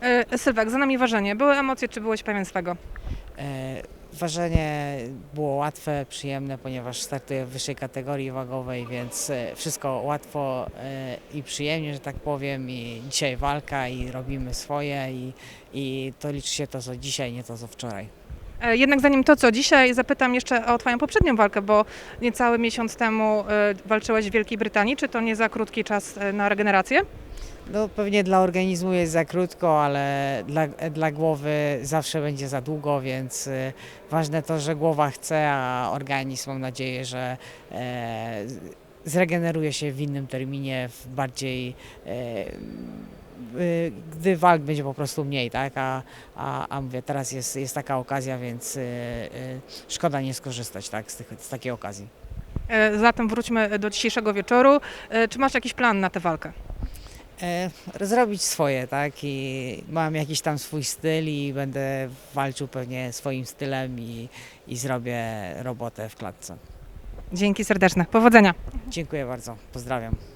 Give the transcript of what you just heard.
E, Sylwek, za nami ważenie. Były emocje, czy byłeś pewien swego? E, Ważenie było łatwe, przyjemne, ponieważ startuję w wyższej kategorii wagowej, więc e, wszystko łatwo e, i przyjemnie, że tak powiem. I dzisiaj walka i robimy swoje i, i to liczy się to co dzisiaj, nie to co wczoraj. Jednak zanim to, co dzisiaj, zapytam jeszcze o Twoją poprzednią walkę, bo niecały miesiąc temu walczyłeś w Wielkiej Brytanii. Czy to nie za krótki czas na regenerację? No pewnie dla organizmu jest za krótko, ale dla, dla głowy zawsze będzie za długo, więc e, ważne to, że głowa chce, a organizm mam nadzieję, że e, zregeneruje się w innym terminie, w bardziej e, y, gdy walk będzie po prostu mniej, tak? A, a, a mówię, teraz jest, jest taka okazja, więc y, y, szkoda nie skorzystać tak, z, tych, z takiej okazji. E, Zatem wróćmy do dzisiejszego wieczoru. E, Czy masz jakiś plan na tę walkę? E, zrobić swoje, tak? I mam jakiś tam swój styl i będę walczył pewnie swoim stylem i, i zrobię robotę w klatce. Dzięki serdeczne. Powodzenia. Dziękuję bardzo, pozdrawiam.